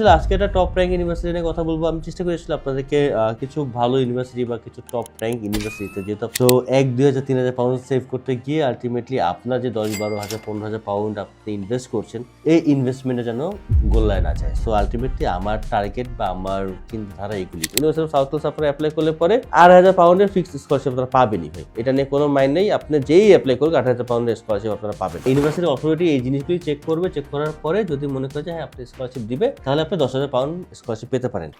আজকে একটা top rank university নিয়ে কথা বলব। আমি চেষ্টা করেছিলাম আপনাদেরকে কিছু ভালো ইউনিভার্সিটি বা কিছু টপ র্যাঙ্ক ইউনিভার্সিটিতে যেহেতু তো এক, দুই হাজার, তিন হাজার পাউন্ড সেভ করতে গিয়ে আলটিমেটলি আপনার যে দশ, বারো হাজার, পনেরো হাজার পাউন্ড আপনি ইনভেস্ট করছেন, এই ইনভেস্টমেন্টে যেন গোল্লায় না যায়। সো আলটিমেটলি আমার টার্গেট বা আমার চিন্তাধারা এগুলি। ইউনিভার্সিটি সাউথ ওয়েলস আপনারা অ্যাপ্লাই করলে পরে আট হাজার পাউন্ডের ফিক্সড স্কলারশিপ আপনারা পাবেনই ভাই। এটা নিয়ে কোনো মাইন্ড নেই। আপনি যেই অ্যাপ্লাই করুক, আট হাজার পাউন্ডের স্কলারশিপ আপনারা পাবেন। ইউনিভার্সিটি অথরিটি এই জিনিসগুলি চেক করবে। চেক করার পরে যদি মনে করে যে হ্যাঁ আপনি স্কলারশিপ দিবে, তাহলে আপনি দশ হাজার পাউন্ড স্কলারশিপ পেতে পারেন।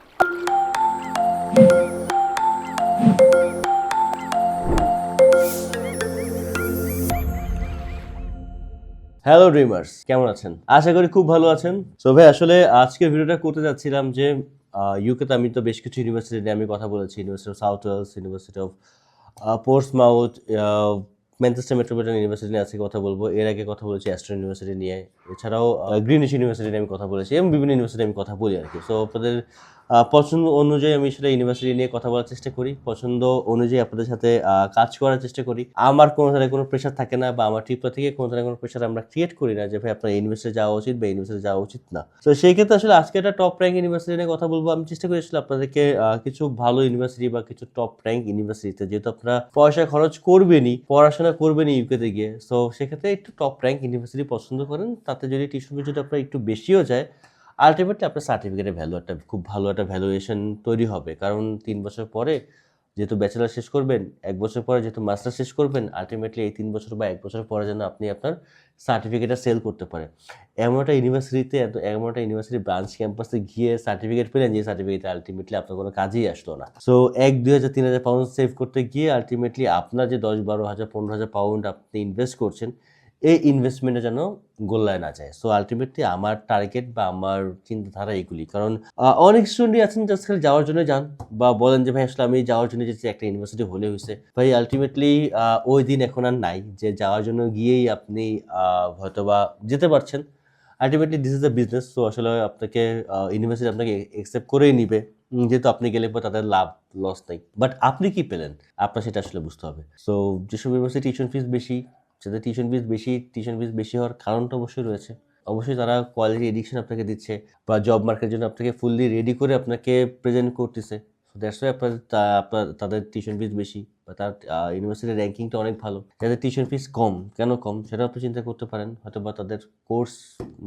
হ্যালো ড্রিমার্স কেমন আছেন? আশা করি খুব ভালো আছেন। সো ভাই, আসলে আজকের ভিডিওটা করতে যাচ্ছিলাম যে ইউকেতে আমি তো বেশ কিছু ইউনিভার্সিটি নিয়ে আমি কথা বলেছি। University of South Wales University of Portsmouth Manchester Metropolitan University নিয়ে আজকে কথা বলব। এর আগে কথা বলেছি অ্যাস্ট্রো ইউনিভার্সিটি নিয়ে। এছাড়াও গ্রিনিশ ইউনিভার্সিটি নিয়ে আমি কথা বলেছি এবং বিভিন্ন ইউনিভার্সিটি আমি কথা বলি আর কি। সো আপনাদের পছন্দ অনুযায়ী আমি সেটা ইউনিভার্সিটি নিয়ে কথা বলার চেষ্টা করি। পছন্দ অনুযায়ী আপনাদের সাথে কাজ করার চেষ্টা করি। আমার কোনো ধরনের কোনো প্রেশার থাকে না বা আমার ট্রিপটা থেকে কোনো ধরনের কোনো প্রেশার আমরা ক্রিয়েট করি না যে, ভাই, আপনার ইউনিভার্সিটি যাওয়া উচিত বা ইউনিভার্সিটি যাওয়া উচিত না। তো সেই ক্ষেত্রে আসলে আজকে একটা টপ র্যাঙ্ক ইউনিভার্সিটি নিয়ে কথা বলব। আমি চেষ্টা করেছিলাম আপনাদেরকে কিছু ভালো ইউনিভার্সিটি বা কিছু টপ র্যাঙ্ক ইউনিভার্সিটিতে যেহেতু আপনারা পয়সা খরচ করবেনই, পড়াশোনা করবেনই ইউকেতে গিয়ে। সো সেক্ষেত্রে একটু টপ র্যাঙ্ক ইউনিভার্সিটি পছন্দ করেন। তাতে যদি টিউশন যদি আপনার একটু বেশিও যায় আলটিমেটলি আপনার সার্টিফিকেটের ভ্যালু একটা, খুব ভালো একটা ভ্যালুয়েশন তৈরি হবে। কারণ তিন বছর পরে যেহেতু ব্যাচেলার শেষ করবেন, এক বছর পরে যেহেতু মাস্টার শেষ করবেন আলটিমেটলি এই তিন বছর বা এক বছর পরে যেন আপনি আপনার সার্টিফিকেটটা সেল করতে পারেন। এমন একটা ইউনিভার্সিটিতে এত, এমন একটা ইউনিভার্সিটি ব্রাঞ্চ ক্যাম্পাসে গিয়ে সার্টিফিকেট পেলেন যে সার্টিফিকেট আলটিমেটলি আপনার কোনো কাজেই আসলো না। সো এক, দুই হাজার, তিন হাজার পাউন্ড সেভ করতে গিয়ে আলটিমেটলি আপনার যে দশ, বারো হাজার, পনেরো হাজার পাউন্ড আপনি ইনভেস্ট করছেন এই ইনভেস্টমেন্টে যেন গোল্লায় না যায়। সো আলটিমেটলি আমার টার্গেট বা আমার চিন্তাধারা এগুলি। কারণ অনেক স্টুডেন্টই আছেন জাস্ট খালি যাওয়ার জন্য যান বা বলেন যে, ভাই, আসলে আমি যাওয়ার জন্য যেতে একটা ইউনিভার্সিটি হলে হয়েছে। ভাই আলটিমেটলি ওই দিন এখন আর নাই যে, যাওয়ার জন্য গিয়েই আপনি হয়তোবা যেতে পারছেন। Ultimately this is the business so আসলে আপনাকে ইউনিভার্সিটি আপনাকে একসেপ্ট করেই নিবে। যেহেতু আপনি গেলে পর তাদের লাভ লস নেই। বাট আপনি কি পেলেন? আপনার সেটা আসলে বুঝতে হবে। সো যেসব ইউনিভার্সিটি টিউশন ফিস বেশি যাদের টিউশন ফিস বেশি টিউশন ফিস বেশি হওয়ার কারণটা অবশ্যই রয়েছে। অবশ্যই তারা কোয়ালিটি এডিকশন আপনাকে দিচ্ছে বা জব মার্কেটের জন্য আপনাকে ফুললি রেডি করে আপনাকে প্রেজেন্ট করতেছে। দ্যাটস ওয়াই আপনার আপনার, তাদের টিউশন ফিস বেশি। বা তার ইউনিভার্সিটির র্যাঙ্কিংটা অনেক ভালো। যাদের টিউশন ফিস কম, কেন কম? সেটা আপনি চিন্তা করতে পারেন। হয়তো বা তাদের কোর্স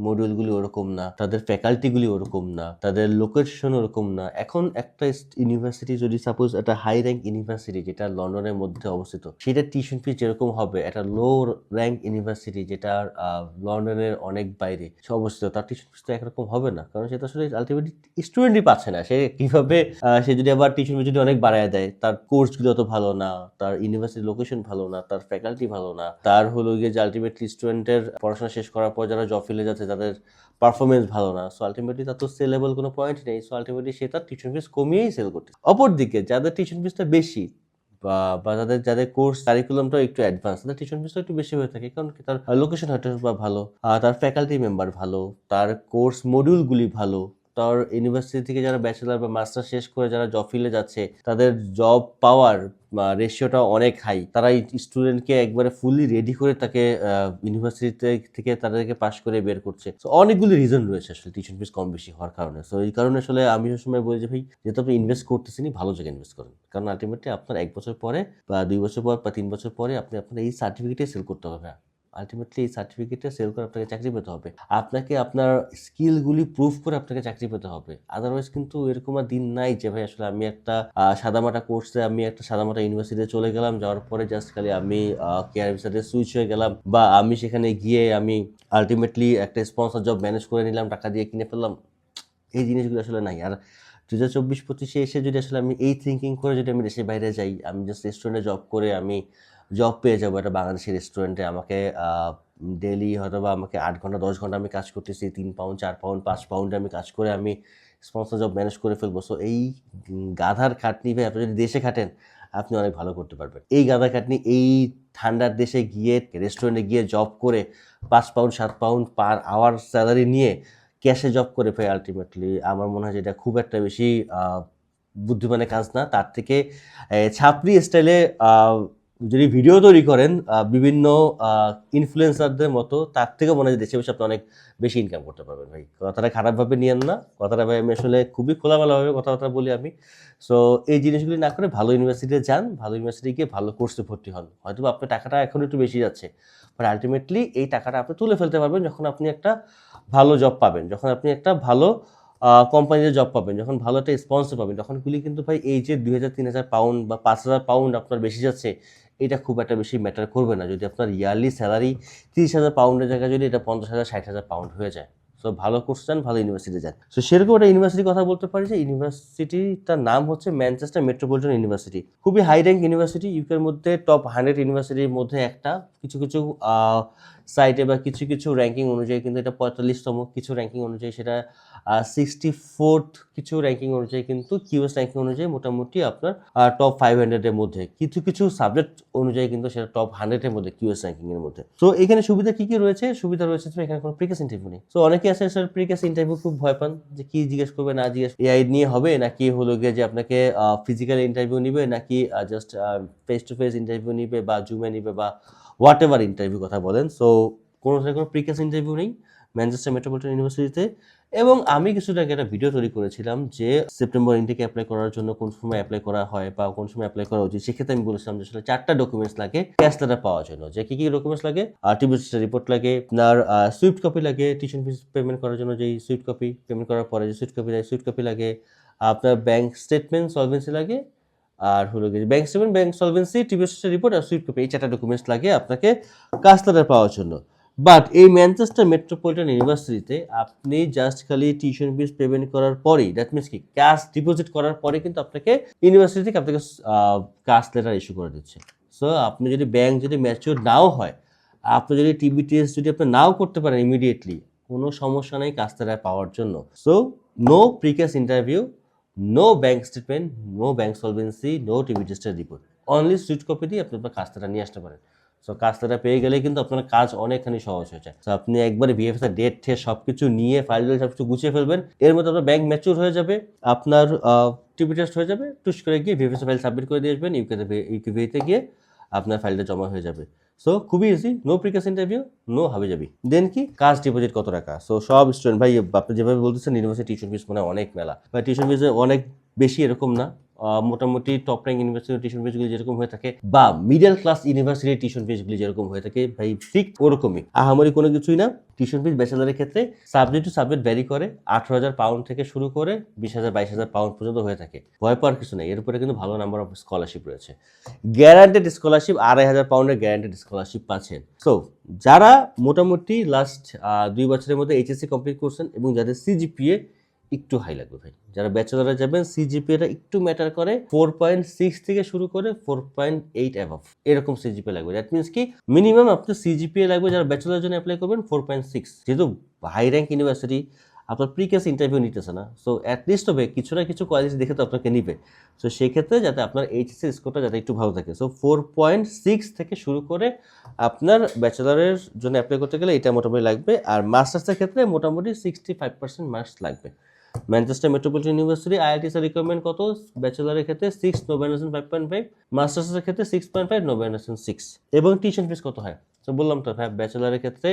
মডিউলগুলি ওরকম না, তাদের ফ্যাকাল্টিগুলি ওরকম না, তাদের লোকেশন ওরকম না। এখন একটা ইউনিভার্সিটি যদি সাপোজ একটা হাই র্যাঙ্ক ইউনিভার্সিটি যেটা লন্ডনের মধ্যে অবস্থিত, সেটা টিউশন ফিস যেরকম হবে, একটা লো র্যাঙ্ক ইউনিভার্সিটি যেটা লন্ডনের অনেক বাইরে সে অবস্থিত, তার টিউশন ফিস তো একরকম হবে না। কারণ সেটা আসলে আলটিমেটলি স্টুডেন্টই পাচ্ছে না। সে কীভাবে সে যদি আবার টিউশন ফি যদি অনেক বাড়ায় দেয়, তার কোর্সগুলো অত ভালো না তার ইউনিভার্সিটি লোকেশন ভালো না, তার ফ্যাকাল্টি ভালো না। তার হলো গিয়ে যে আলটিমেটলি স্টুডেন্টের পড়াশোনা শেষ করার পর যারা জব ফিলে যাচ্ছে, তাদের পারফরমেন্স ভালো না। সো আলটিমেটলি তার তো সেলেবল কোনো পয়েন্ট নেই। সো আলটিমেটলি সে তার টিউশন ফিস কমিয়েই সেল করছে অপরদিকে যাদের টিউশন ফিসটা বেশি, বা যাদের যাদের কোর্স কারিকুলামটা একটু অ্যাডভান্স তাদের টিউশন ফিসটা একটু বেশি হয়ে থাকে। কারণ তার লোকেশন হয়তো বা ভালো তার ফ্যাকাল্টি মেম্বার ভালো, তার কোর্স মডিউলগুলি ভালো, তার ইউনিভার্সিটি থেকে যারা ব্যাচেলার বা মাস্টার শেষ করে যারা জব ফিল্ডে যাচ্ছে, তাদের জব পাওয়ার রেশিওটা অনেক হাই তারা স্টুডেন্টকে একবারে ফুললি রেডি করে তাকে ইউনিভার্সিটি থেকে তাদেরকে পাশ করে বের করছে। সো অনেকগুলি রিজন রয়েছে আসলে টিউশন ফিস কম বেশি হওয়ার কারণে। সো এই কারণে আসলে আমি সবসময় বলি যে, ভাই, যেহেতু আপনি ইনভেস্ট করতেছেন ভালো জায়গায় ইনভেস্ট করেন। কারণ আলটিমেটলি আপনার এক বছর পরে বা দুই বছর পর বা তিন বছর পরে আপনি আপনার এই সার্টিফিকেটে সেল করতে হবে। আলটিমেটলি এই সার্টিফিকেটে সেল করে আপনাকে চাকরি পেতে হবে। আপনাকে আপনার স্কিলগুলি প্রুভ করে আপনাকে চাকরি পেতে হবে। আদারওয়াইজ কিন্তু এরকম আর দিন নাই যে, ভাই, আসলে আমি একটা সাদামাটা কোর্সে আমি একটা সাদামাটা ইউনিভার্সিটিতে চলে গেলাম। যাওয়ার পরে জাস্ট খালি আমি কেয়ার ভিসাতে সুইচ হয়ে গেলাম বা আমি সেখানে গিয়ে আমি আলটিমেটলি একটা স্পন্সর জব ম্যানেজ করে নিলাম, টাকা দিয়ে কিনে ফেললাম। এই জিনিসগুলো আসলে নাই। আর দু হাজার চব্বিশ পঁচিশে এসে যদি আসলে আমি এই থিঙ্কিং করে যদি আমি দেশের বাইরে যাই, আমি জাস্ট রেস্টুরেন্টে জব করে আমি জব পেয়ে যাব একটা বাংলাদেশি রেস্টুরেন্টে আমাকে ডেলি হয়তো বা আমাকে আট ঘণ্টা, দশ ঘণ্টা আমি কাজ করতেছি, তিন পাউন্ড চার পাউন্ড পাঁচ পাউন্ডে আমি কাজ করে আমি স্পন্সর জব ম্যানেজ করে ফেলব। সো এই গাধার খাটনি ভাই, আপনি যদি দেশে খাটেন, আপনি অনেক ভালো করতে পারবেন। এই গাধা খাটনি, এই ঠান্ডার দেশে গিয়ে রেস্টুরেন্টে গিয়ে জব করে, পাঁচ পাউন্ড সাত পাউন্ড পার আওয়ার স্যালারি নিয়ে ক্যাশে জব করে ফেলে আলটিমেটলি আমার মনে হয় যে এটা খুব একটা বেশি বুদ্ধিমানের কাজ না। তার থেকে ছাপরি স্টাইলে যদি ভিডিও তৈরি করেন বিভিন্ন ইনফ্লুয়েন্সারদের মতো, তার থেকে মনে হয় দেশে বসে আপনি অনেক বেশি ইনকাম করতে পারবেন ভাই। কথাটা খারাপভাবে নিয়েন না, কথাটা ভাই আমি আসলে খুবই খোলামেলাভাবে কথাবার্তা বলি আমি। সো এই জিনিসগুলি না করে ভালো ইউনিভার্সিটিতে যান, ভালো ইউনিভার্সিটি গিয়ে ভালো কোর্সে ভর্তি হন। হয়তো আপনার টাকাটা এখন একটু বেশি যাচ্ছে বাট আলটিমেটলি এই টাকাটা আপনি তুলে ফেলতে পারবেন যখন আপনি একটা ভালো জব পাবেন, যখন আপনি একটা ভালো কোম্পানিতে জব পাবেন, যখন ভালো একটা স্পন্সর পাবেন তখনগুলি কিন্তু ভাই এই যে দুই হাজার, তিন হাজার পাউন্ড বা পাঁচ হাজার পাউন্ড আপনার বেশি যাচ্ছে এটা খুব একটা বেশি ম্যাটার করবে না। যদি আপনার ইয়ারলি স্যালারি তিরিশ হাজার পাউন্ডের জায়গায় যদি এটা পঞ্চাশ হাজার, ষাট হাজার পাউন্ড হয়ে যায়। সো ভালো কোর্স চান ভালো ইউনিভার্সিটি যান। সো সেরকম একটা ইউনিভার্সিটির কথা বলতে পারি যে ইউনিভার্সিটিটার নাম হচ্ছে ম্যানচেস্টার মেট্রোপলিটন ইউনিভার্সিটি খুবই হাই র্যাঙ্ক ইউনিভার্সিটি ইউকের মধ্যে টপ হান্ড্রেড ইউনিভার্সিটির মধ্যে একটা। কিছু কিছু সাইটে বা কিছু কিছু র্যাঙ্কিং অনুযায়ী কিন্তু এটা পঁয়তাল্লিশতম। কিছু র্যাঙ্কিং অনুযায়ী সেটা সিক্সটি ফোর্থ কিছু র্যাঙ্কিং অনুযায়ী কিন্তু কিউএস র্যাঙ্কিং অনুযায়ী মোটামুটি আপনার টপ ফাইভ হান্ড্রেডের মধ্যে। কিছু কিছু সাবজেক্ট অনুযায়ী কিন্তু সেটা টপ হান্ড্রেডের মধ্যে কিউএস র্যাঙ্কিংয়ের মধ্যে। তো এখানে সুবিধা কী কী রয়েছে? সুবিধা রয়েছে এখানে কোনো প্রিকাস ইন্টারভিউ নেই। তো অনেকে আছে স্যার প্রিকাস ইন্টারভিউ খুব ভয় পান যে কি জিজ্ঞেস করবে, না জিজ্ঞেস এআই নিয়ে হবে নাকি হলো গিয়ে যে আপনাকে ফিজিক্যাল ইন্টারভিউ নিবে নাকি just face to face interview নিবে বা জুমে নিবে বা হোয়াট এভার ইন্টারভিউ কথা বলেন। সো কোনো কোনো প্রিকাস ইন্টারভিউ নেই। ম্যানচেস্টার মেট্রোপলিটন ইউনিভার্সিটিতে এবং আমি কিছুটা আগে একটা ভিডিও তৈরি করেছিলাম যে সেপ্টেম্বর ইনটেকে অ্যাপ্লাই করার জন্য কোন সময় অ্যাপ্লাই করা হয় বা কোন সময় অ্যাপ্লাই করা উচিত, সেক্ষেত্রে আমি বলেছিলাম যে আসলে চারটা ডকুমেন্টস লাগে ক্যাশ লেটার পাওয়ার জন্য। যে কি কি ডকুমেন্টস লাগে? আর টিভিএস রিপোর্ট লাগে, আপনার সুইফট কপি লাগে টিউশন ফিস পেমেন্ট করার জন্য যেই সুইফট কপি পেমেন্ট করার পরে যে সুইফট কপি লাগে সুইফট কপি লাগে, আপনার ব্যাংক স্টেটমেন্ট সলভেন্সি লাগে, আর হলো গিয়ে bank statement bank solvency TVS report আর সুইফট কপি এই চারটা ডকুমেন্টস লাগে আপনাকে কাজ লেটার পাওয়ার জন্য। বাট এই ম্যানচেস্টার মেট্রোপলিটন ইউনিভার্সিটিতে আপনি জাস্ট খালি টিউশন ফিস পেমেন্ট করার পরেই দ্যাট মিনস কি? ক্যাশ ডিপোজিট করার পরে কিন্তু আপনাকে ইউনিভার্সিটি থেকে আপনাকে কাজ লেটার ইস্যু করে দিচ্ছে। সো আপনি যদি ব্যাংক যদি ম্যাচিওর নাও হয়, আপনি যদি টিবিটিএস যদি আপনি নাও করতে পারেন ইমিডিয়েটলি কোনো সমস্যা নেই কাজ লেটার পাওয়ার জন্য। So no pre CAS interview no bank statement no bank solvency no টিবিটিএসটার report only সুইট কপি দিয়ে আপনি আপনার কাজটা নিয়ে আসতে পারেন। সো কাজটা পেয়ে গেলে কিন্তু আপনার কাজ অনেকখানি সহজ হয়ে যায়। আপনি একবারে বিএফএস এর ডেট ঠে সব কিছু নিয়ে ফাইল সব কিছু গুছিয়ে ফেলবেন। এর মধ্যে আপনার ব্যাংক ম্যাচিউর হয়ে যাবে, আপনার টিপি টেস্ট হয়ে যাবে। টুস করে গিয়ে ভিএফএস ফাইল সাবমিট করে দিয়ে আসবেন ইউকেতে ইউকিভিতে গিয়ে আপনার ফাইলটা জমা হয়ে যাবে। সো খুবই easy no pre CAS interview no হাবি যাবি দেন কি? কাজ ডিপোজিট কত টাকা? সো সব স্টুডেন্ট ভাই, আপনি যেভাবে বলতেছেন ইউনিভার্সিটি টিউশন ফিস মানে অনেক মেলা। বা টিউশন ফিস অনেক বেশি এরকম না। মোটামুটি টপ র্যাঙ্ক ইউনিভার্সিটি টিউশন ফিসগুলি যেরকম হয়ে থাকে বা মিডল ক্লাস ইউনিভার্সিটি টিউশন ফিসগুলি যেরকম হয়ে থাকে, ভাই, ঠিক ওরকমই। আহামরি কোনো কিছুই না। টিউশন ফিস ব্যাচেলারের ক্ষেত্রে সাবজেক্ট টু সাবজেক্ট ভ্যারি করে, আঠারো হাজার পাউন্ড থেকে শুরু করে বিশ হাজার, বাইশ হাজার পাউন্ড পর্যন্ত হয়ে থাকে। ভয় পাওয়ার কিছু নেই। এর উপরে কিন্তু ভালো নাম্বার অফ স্কলারশিপ রয়েছে। গ্যারান্টেড স্কলারশিপ আড়াই হাজার পাউন্ডের গ্যারান্টেড স্কলারশিপ পাচ্ছেন। সো যারা মোটামুটি লাস্ট দুই বছরের মধ্যে এইচএসসি কমপ্লিট করছেন এবং যাদের সিজিপিএ একটু হাই লাগবে ভাই। যারা ব্যাচেলারে যাবেন সিজিপিএটা একটু ম্যাটার করে ফোর পয়েন্ট সিক্স থেকে শুরু করে ফোর পয়েন্ট এইট অ্যাভাভ এরকম সিজিপিএ লাগবে। দ্যাট মিনস কি মিনিমাম আপনার সিজিপিএ লাগবে, যারা ব্যাচেলারের জন্য অ্যাপ্লাই করবেন ফোর পয়েন্ট সিক্স যেহেতু হাই র্যাঙ্ক ইউনিভার্সিটি আপনার প্রিকেস ইন্টারভিউ নিতেছে না। সো অ্যাটলিস্ট হবে, কিছু না কিছু কোয়ালিটি দেখে তো আপনাকে নিবে। সো সেক্ষেত্রে যাতে আপনার এইচএসসি স্কোরটা যাতে একটু ভালো থাকে। সো ফোর পয়েন্ট সিক্স থেকে শুরু করে আপনার ব্যাচেলারের জন্য অ্যাপ্লাই করতে গেলে এটা মোটামুটি লাগবে। আর মাস্টার্সের ক্ষেত্রে মোটামুটি সিক্সটি ফাইভ পার্সেন্ট মার্কস লাগবে। ম্যানচেস্টার মেট্রোপলিটন ইউনিভার্সিটি আইআইটিস এর রিকোয়ারমেন্ট কত? ব্যাচেলারের ক্ষেত্রে সিক্স নোবেনাসন ফাইভ পয়েন্ট ফাইভ মাস্টার্সের ক্ষেত্রে সিক্স পয়েন্ট ফাইভ নোবেনাসন সিক্স এবং টিউশন ফিস কত হয়? তো বললাম তো ভাই ব্যাচেলারের ক্ষেত্রে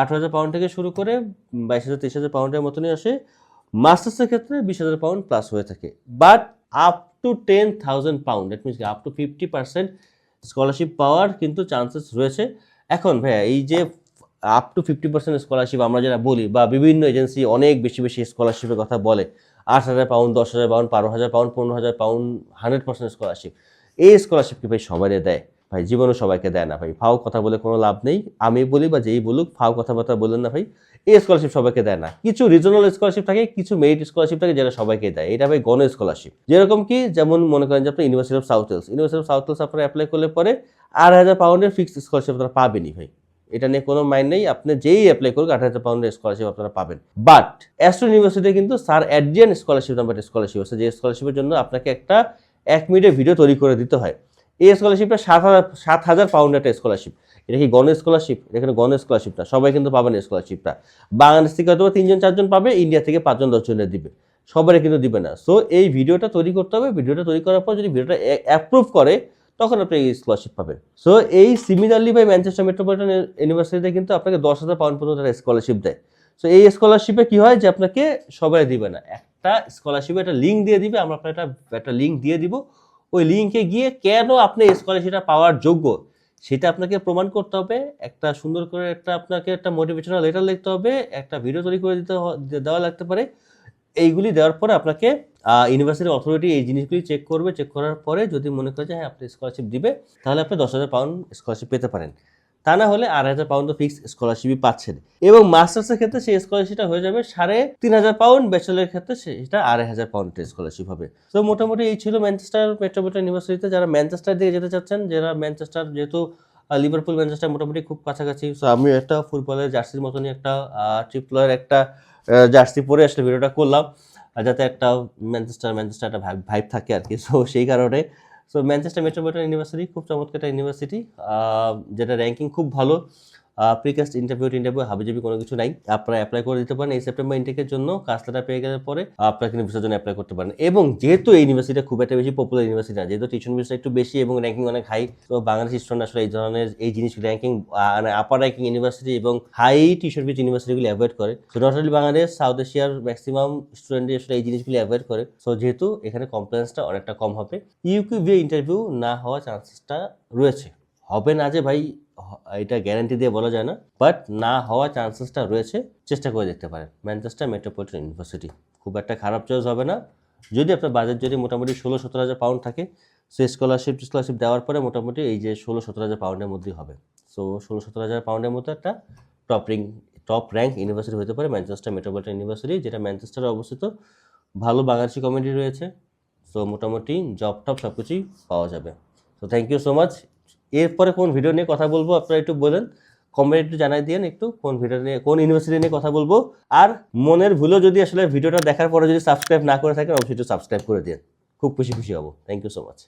আঠারো হাজার পাউন্ড থেকে শুরু করে বাইশ হাজার তেইশ হাজার পাউন্ডের মতনই আসে। মাস্টার্সের ক্ষেত্রে বিশ হাজার পাউন্ড প্লাস হয়ে থাকে। But up to ten thousand pound that means up to fifty percent scholarship পাওয়ার কিন্তু চান্সেস রয়েছে। এখন ভাইয়া, এই যে up to fifty percent scholarship আমরা যারা বলি বা বিভিন্ন এজেন্সি অনেক বেশি বেশি স্কলারশিপের কথা বলে, আট হাজার পাউন্ড দশ হাজার পাউন্ড বারো হাজার পাউন্ড পনেরো হাজার পাউন্ড হান্ড্রেড পার্সেন্ট স্কলারশিপ এই স্কলারশিপ কি ভাই সবাই দেয়। ভাই জীবনে সবাইকে দেয় না ভাই। ফাও কথা বলে কোনো লাভ নেই। আমি বলি বা যেই বলুক, ফাও কথাবার্তা বললেন না ভাই। এই স্কলারশিপ সবাইকে দেয় না। কিছু রিজনাল স্কলারশিপ থাকে, কিছু মেরিট স্কলারশিপ থাকে যেটা সবাইকে দেয়। এটা ভাই গণ স্কলারশিপ যেরকম কি, যেমন মনে করেন যে আপনি University of South Wales University of South Wales আপনারা অ্যাপ্লাই করলে পরে আট হাজার পাউন্ডের ফিক্সড স্কলারশিপ আপনারা পাবেনই ভাই। এটা নিয়ে কোনো মাইন্ড নেই। আপনি যেই অ্যাপ্লাই করুক আট হাজার পাউন্ডের স্কলারশিপ আপনারা পাবেন। বাট অ্যাস্ট্রো ইউনিভার্সিটি কিন্তু স্যার অ্যাডজিয়ান স্কলারশিপ নাম্বার স্কলারশিপ আছে। যে স্কলারশিপের জন্য আপনাকে একটা এক মিনিটের ভিডিও তৈরি করে দিতে হয়। এই স্কলারশিপটা সাত হাজার সাত হাজার পাউন্ড একটা স্কলারশিপ এটা কি গণ স্কলারশিপ এখানে গণ স্কলারশিপ না। সবাই কিন্তু পাবেন স্কলারশিপটা বাংলাদেশ থেকে হয়তো তিনজন, চারজন পাবে ইন্ডিয়া থেকে পাঁচজন দশজনের দিবে। সবাই কিন্তু দিবে না। সো এই ভিডিওটা তৈরি করতে হবে। ভিডিওটা তৈরি করার পর যদি ভিডিওটা অ্যাপ্রুভ করে তখন আপনি এই স্কলারশিপ পাবেন। সো এই সিমিলারলি বাই ম্যানচেস্টার মেট্রোপলিটন ইউনিভার্সিটিতে কিন্তু আপনাকে দশ হাজার পাউন্ড পর্যন্ত একটা স্কলারশিপ দেয়। সো এই স্কলারশিপে কি হয় যে আপনাকে সবাই দিবে না। একটা স্কলারশিপে একটা লিঙ্ক দিয়ে দিবে, আমরা আপনার একটা একটা লিঙ্ক দিয়ে দিব। ওই লিঙ্কে গিয়ে কেন আপনি স্কলারশিপটা পাওয়ার যোগ্য? সেটা আপনাকে প্রমাণ করতে হবে। একটা সুন্দর করে একটা আপনাকে একটা মোটিভেশনাল লেটার লিখতে হবে। একটা ভিডিও তৈরি করে দিতে দেওয়া লাগতে পারে। এইগুলি দেওয়ার পরে আপনাকে ইউনিভার্সিটি অথরিটি এই জিনিসগুলি চেক করবে চেক করার পরে যদি মনে করে যে হ্যাঁ আপনি স্কলারশিপ দিবে, তাহলে আপনি দশ হাজার পাউন্ড স্কলারশিপ পেতে পারেন। তা না হলে আড়াই হাজার পাউন্ড তো ফিক্স স্কলারশিপই পাচ্ছেন। এবং মাস্টার্সের ক্ষেত্রে সেই স্কলারশিপটা হয়ে যাবে সাড়ে তিন হাজার পাউন্ড ব্যাচেলারের ক্ষেত্রে সেটা আড়াই হাজার পাউন্ডের স্কলারশিপ হবে। তো মোটামুটি এই ছিল ম্যানচেস্টার মেট্রোপলিটন ইউনিভার্সিটিতে যারা ম্যানচেস্টার দিকে যেতে চাচ্ছেন, যারা ম্যানচেস্টার যেহেতু লিভারপুল ম্যানচেস্টার মোটামুটি খুব কাছাকাছি সো আমি একটা ফুটবলের জার্সির মতনই একটা ট্রিপলয়ের একটা জার্সি পরে আসলে ভিডিওটা করলাম যাতে একটা ম্যানচেস্টার ম্যানচেস্টার একটা ভাইব থাকে আর কি। সো সেই কারণে সো ম্যানচেস্টার মেট্রোপলিটন ইউনিভার্সিটি খুব চমৎকার একটা ইউনিভার্সিটি যেটা র্যাঙ্কিং খুব ভালো। প্রিকাস্ট ইন্টারভিউ ইন্টারভিউ হাবিজাবি কোনো কিছু নাই। আপনারা অ্যাপ্লাই করে দিতে পারেন এই সেপ্টেম্বর ইনটেকের জন্য। কাজটা পেয়ে গেলে পরে আপনারা কিন্তু ভিসার জন্য অ্যাপ্লাই করতে পারেন। এবং যেহেতু এই ইউনিভার্সিটিটা খুব একটা বেশি পপুলার ইউনিভার্সিটি না, যেহেতু টিউশন ফিসটা একটু বেশি এবং র্যাঙ্কিং অনেক হাই তো বাংলাদেশ স্টুডেন্ট আসলে এই ধরনের এই জিনিস র্যাঙ্কিং মানে আপার র্যাঙ্কিং ইউনিভার্সিটি এবং হাই টিউশন ফিস ইউনিভার্সিটিগুলি অ্যাভয়েড করে। তো নট অনলি বাংলাদেশ সাউথ এশিয়ার ম্যাক্সিমাম স্টুডেন্টই আসলে এই জিনিসগুলি অ্যাভয়েড করে। সো যেহেতু এখানে কমপ্লেন্সটা অনেকটা কম হবে। ইউকিউ ইন্টারভিউ না হওয়ার চান্সেসটা রয়েছে। হবে না যে ভাই এটা গ্যারান্টি দিয়ে বলা যায় না বাট না হওয়ার চান্সেসটা রয়েছে, চেষ্টা করে দেখতে পারেন। ম্যানচেস্টার মেট্রোপলিটন ইউনিভার্সিটি খুব একটা খারাপ চয়েস হবে না। যদি আপনার বাজেট যদি মোটামুটি ষোলো সতেরো হাজার পাউন্ড থাকে সে স্কলারশিপ স্কলারশিপ দেওয়ার পরে মোটামুটি এই যে ষোলো সতেরো হাজার পাউন্ডের মধ্যেই হবে। সো ষোলো সতেরো হাজার পাউন্ডের মতো একটা top ring top rank university হতে পারে ম্যানচেস্টার মেট্রোপলিটন ইউনিভার্সিটি যেটা ম্যানচেস্টারে অবস্থিত। ভালো বাংলাদেশি কমিউনিটি রয়েছে। সো মোটামুটি জব টপ সব কিছুই পাওয়া যাবে। তো থ্যাংক ইউ সো মাচ এরপরে কোন ভিডিও নিয়ে কথা বলব আপনারা একটু বলেন কমেন্ট একটু জানাই দিন একটু, কোন ভিডিও নিয়ে, কোন ইউনিভার্সিটি নিয়ে কথা বলব। আর মনের ভুলেও যদি আসলে ভিডিওটা দেখার পরে যদি সাবস্ক্রাইব না করে থাকেন, অবশ্যই একটু সাবস্ক্রাইব করে দিন খুব খুশি খুশি হব। Thank you so much